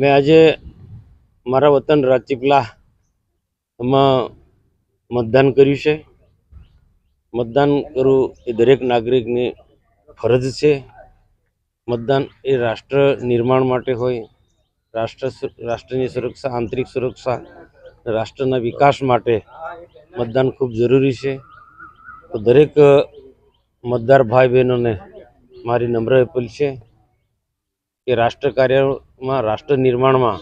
મેં આજે મારા વતન રાજપીપળા માં મતદાન કર્યું છે. મતદાન કરવું એ દરેક નાગરિકની ફરજ છે. મતદાન એ રાષ્ટ્ર નિર્માણ માટે હોય, રાષ્ટ્ર રાષ્ટ્રની સુરક્ષા, આંતરિક સુરક્ષા, રાષ્ટ્રના વિકાસ માટે મતદાન ખૂબ જરૂરી છે. તો દરેક મતદાર ભાઈ બહેનોને મારી નમ્ર અપીલ છે કે રાષ્ટ્ર કાર્યમાં રાષ્ટ્ર નિર્માણમાં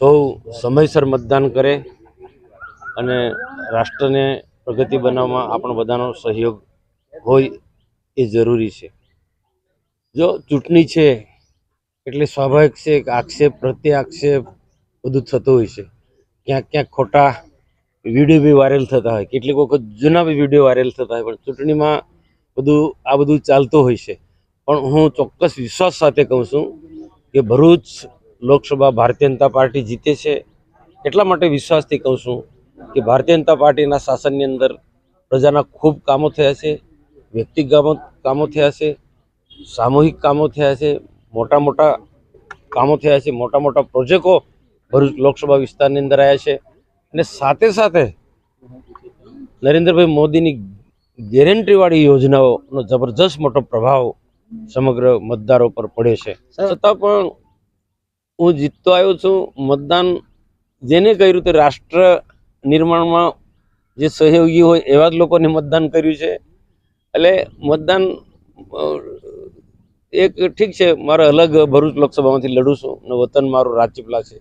સૌ સમયસર મતદાન કરે અને રાષ્ટ્રને પ્રગતિ બનાવવામાં આપણો બધાનો સહયોગ હોય એ જરૂરી છે. જો ચૂંટણી છે, એટલે સ્વાભાવિક છે કે આક્ષેપ પ્રત્યે આક્ષેપ બધું થતું હોય છે. ક્યાંક ક્યાંક ખોટા વીડિયો બી વાયરલ થતા હોય, કેટલીક વખત જૂના બી વીડિયો વાયરલ થતા હોય, પણ ચૂંટણીમાં બધું, આ બધું ચાલતું હોય છે. પણ હું ચોક્કસ વિશ્વાસ સાથે કહું છું કે ભરૂચ લોકસભા ભારતીય જનતા પાર્ટી જીતે છે, એટલા માટે વિશ્વાસથી કહું છું કે ભારતીય જનતા પાર્ટીના શાસનની અંદર પ્રજાના ખૂબ કામો થયા છે, વ્યક્તિગત કામો થયા છે, સામૂહિક કામો થયા છે, મોટા મોટા કામો થયા છે, મોટા મોટા પ્રોજેક્ટો ભરૂચ લોકસભા વિસ્તારની અંદર આવ્યા છે અને સાથે સાથે નરેન્દ્રભાઈ મોદીની ગેરંટીવાળી યોજનાઓનો જબરજસ્ત મોટો પ્રભાવ સમગ્ર મતદારો પર પડે છે. છતાં પણ હું જીતતો આવ્યો છું. મતદાન જેને કર્યું તે રાષ્ટ્ર નિર્માણમાં જે સહયોગી હોય એવા જ લોકોને મતદાન કર્યું છે. એટલે મતદાન એક ઠીક છે મારે અલગ ભરૂચ લોકસભામાંથી લડું છું અને વતન મારું રાજપીપલા છે.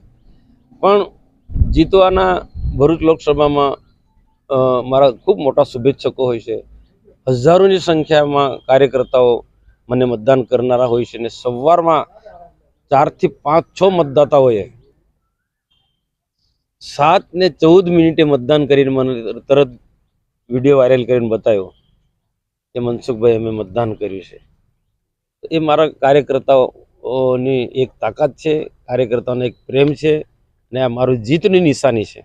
પણ જીતવાના ભરૂચ લોકસભામાં મારા ખૂબ મોટા શુભેચ્છકો હોય છે. હજારોની સંખ્યામાં કાર્યકર્તાઓ મને મતદાન કરનારા હોય છે અને સવારમાં ચારથી પાંચ, છ મતદાતાઓએ સાત ને ચૌદ મિનિટે મતદાન કરીને મને તરત વીડિયો વાયરલ કરીને બતાવ્યો કે મનસુખભાઈ અમે મતદાન કર્યું છે. એ મારા કાર્યકર્તાઓની એક તાકાત છે, કાર્યકર્તાઓનો એક પ્રેમ છે ને આ મારું જીતની નિશાની છે.